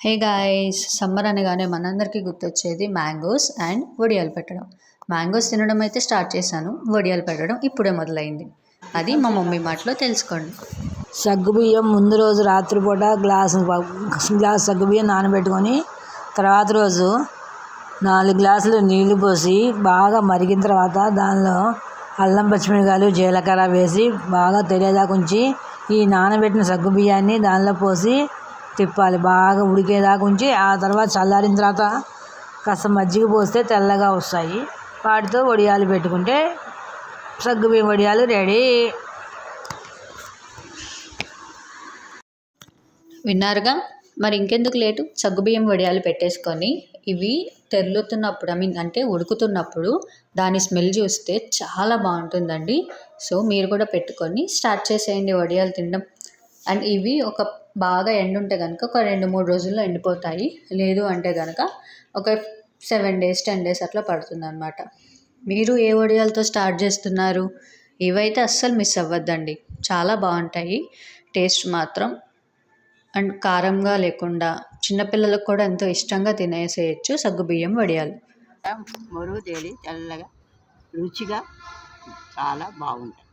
Hey guys summer అనగానే మనందరికీ గుర్తొచ్చేది మ్యాంగోస్ అండ్ వడియాలు పెట్టడం. మ్యాంగోస్ తినడం అయితే స్టార్ట్ చేశాను వడియాలు పెట్టడం ఇప్పుడే మొదలైంది. అది మా మమ్మీ మాటలో తెలుసుకోండి. సగ్గుబియ్యం ముందు రోజు రాత్రిపూట గ్లాస్ గ్లాస్ సగ్గుబియ్యం నానబెట్టుకొని తర్వాత రోజు నాలుగు గ్లాసులు నీళ్ళు పోసి బాగా మరిగిన తర్వాత దానిలో అల్లం పచ్చిమిరకాయలు జీలకర్ర వేసి బాగా తెలియదాకా ఉంచి ఈ నానబెట్టిన సగ్గుబియ్యాన్ని దానిలో పోసి తిప్పాలి. బాగా ఉడికేదాకా ఉంచి ఆ తర్వాత చల్లారిన తర్వాత కాస్త మజ్జిగ పోస్తే తెల్లగా వస్తాయి. వాటితో వడియాలు పెట్టుకుంటే సగ్గుబియ్యం వడియాలు రెడీ. విన్నారుగా? మరి ఇంకెందుకు లేటు? సగ్గుబియ్యం వడియాలు పెట్టేసుకొని ఇవి తెరులుతున్నప్పుడు ఐ మీన్ అంటే ఉడుకుతున్నప్పుడు దాని స్మెల్ చూస్తే చాలా బాగుంటుందండి. సో మీరు కూడా పెట్టుకొని స్టార్ట్ చేసేయండి వడియాలు తినడం. అండ్ ఇవి ఒక బాగా ఎండుంటే కనుక ఒక రెండు మూడు రోజుల్లో ఎండిపోతాయి. లేదు అంటే కనుక ఒక సెవెన్ డేస్ టెన్ డేస్ అట్లా పడుతుంది అనమాట మీరు ఏ వడియాలతో స్టార్ట్ చేస్తున్నారు? ఇవైతే అస్సలు మిస్ అవ్వద్దండి. చాలా బాగుంటాయి. టేస్ట్ మాత్రం. అండ్ కారంగా లేకుండా చిన్నపిల్లలకు కూడా ఎంతో ఇష్టంగా తినేసేయచ్చు సగ్గుబియ్యం వడియాలు. మరుగు తేలి తెల్లగా రుచిగా చాలా బాగుంటాయి.